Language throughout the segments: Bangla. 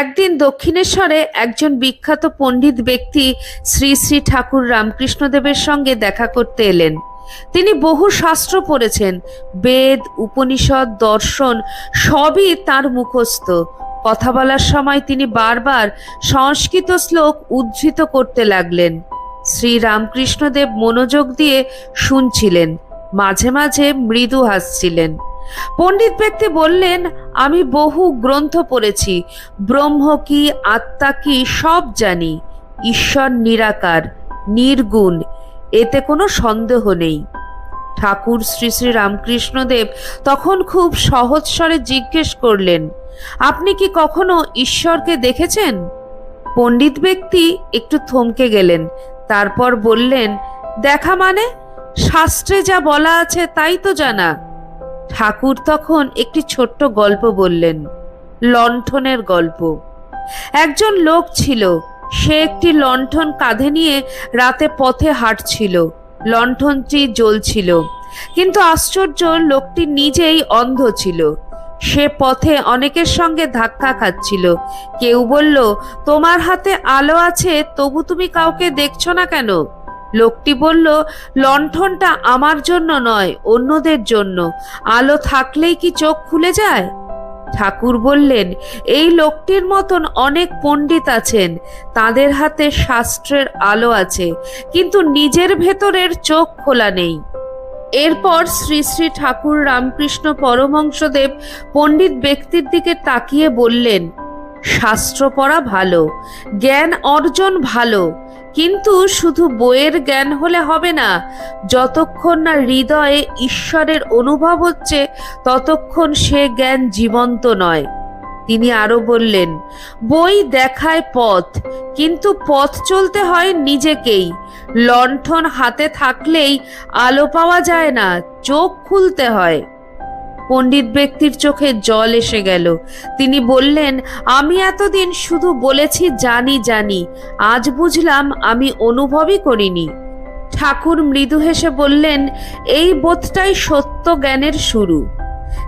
একদিন দক্ষিণেশ্বরে একজন বিখ্যাত পণ্ডিত ব্যক্তি শ্রী শ্রী ঠাকুর রামকৃষ্ণদেবের সঙ্গে দেখা করতে এলেন। তিনি বহু শাস্ত্র পড়েছেন, বেদ, উপনিষদ, দর্শন, সবই তার মুখস্থ। কথা বলার সময় তিনি বারবার সংস্কৃত শ্লোক উদ্ধৃত করতে লাগলেন। শ্রী রামকৃষ্ণদেব মনোযোগ দিয়ে শুনছিলেন, মাঝে মাঝে মৃদু হাসছিলেন। পণ্ডিত ব্যক্তি বললেন, আমি বহু গ্রন্থ পড়েছি, ব্রহ্ম কি, আত্মা কি, সব জানি। ঈশ্বর নিরাকার, নির্গুণ, এতে কোনো সন্দেহ নেই। ঠাকুর শ্রী শ্রী রামকৃষ্ণদেব তখন খুব সহজ স্বরে জিজ্ঞেস করলেন, আপনি কি কখনো ঈশ্বরকে দেখেছেন? পণ্ডিত ব্যক্তি একটু থমকে গেলেন, তারপর বললেন, দেখা মানে? শাস্ত্রে যা বলা আছে তাই তো জানা। ঠাকুর তখন একটি ছোট্ট গল্প বললেন, লণ্ঠনের গল্প। একজন লোক ছিল, সে একটি লণ্ঠন কাঁধে নিয়ে রাতে পথে হাঁটছিল, লণ্ঠনটি জ্বলছিল। কিন্তু আশ্চর্য, লোকটি নিজেই অন্ধ ছিল। সে পথে অনেকের সঙ্গে ধাক্কা খাচ্ছিল। কেউ বলল, তোমার হাতে আলো আছে, তবু তুমি কাউকে দেখছ না কেন? লোকটি বলল, লণ্ঠনটা আমার জন্য নয়, অন্যদের জন্য। আলো থাকলেই কি চোখ খুলে যায়? ঠাকুর বললেন, এই লোকটির মতন অনেক পণ্ডিত আছেন। তাদের হাতে শাস্ত্রের আলো আছে, কিন্তু নিজের ভেতরের চোখ খোলা নেই। এরপর শ্রী শ্রী ঠাকুর রামকৃষ্ণ পরমহংসদেব পণ্ডিত ব্যক্তির দিকে তাকিয়ে বললেন শাস্ত্র পড়া ভালো, জ্ঞান অর্জন ভালো, কিন্তু শুধু বইয়ের জ্ঞান হলে হবে না, যতক্ষণ না হৃদয়ে ঈশ্বরের অনুভব হচ্ছে, ততক্ষণ সে জ্ঞান জীবন্ত নয়। তিনি আরও বললেন, বই দেখায় পথ, কিন্তু পথ চলতে হয় নিজেকেই। লণ্ঠন হাতে থাকলেই আলো পাওয়া যায় না, চোখ খুলতে হয়। পণ্ডিত ব্যক্তির চোখে জল এসে গেল। তিনি বললেন, আমি এতদিন শুধু বলেছি জানি জানি। আজ বুঝলাম আমি অনুভবই করিনি। ঠাকুর মৃদু হেসে বললেন, এই বোধটাই সত্য জ্ঞানের শুরু।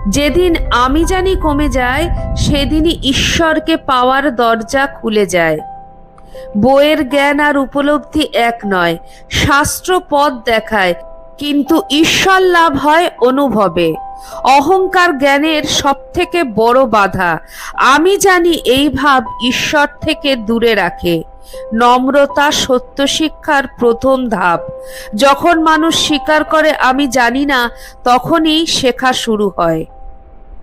যেদিন আমি জানি কমে যায়, সেদিনই ঈশ্বরকে পাওয়ার দরজা খুলে যায়। বইয়ের জ্ঞান আর উপলব্ধি এক নয়, শাস্ত্র পথ দেখায় কিন্তু ঈশ্বর লাভ হয় অনুভবে। অহংকার জ্ঞানের সব থেকে বড় বাধা। আমি জানি এই ভাব ঈশ্বর থেকে দূরে রাখে। নম্রতা সত্য শিক্ষার প্রথম ধাপ। যখন মানুষ স্বীকার করে আমি জানি না, তখনই শেখা শুরু হয়।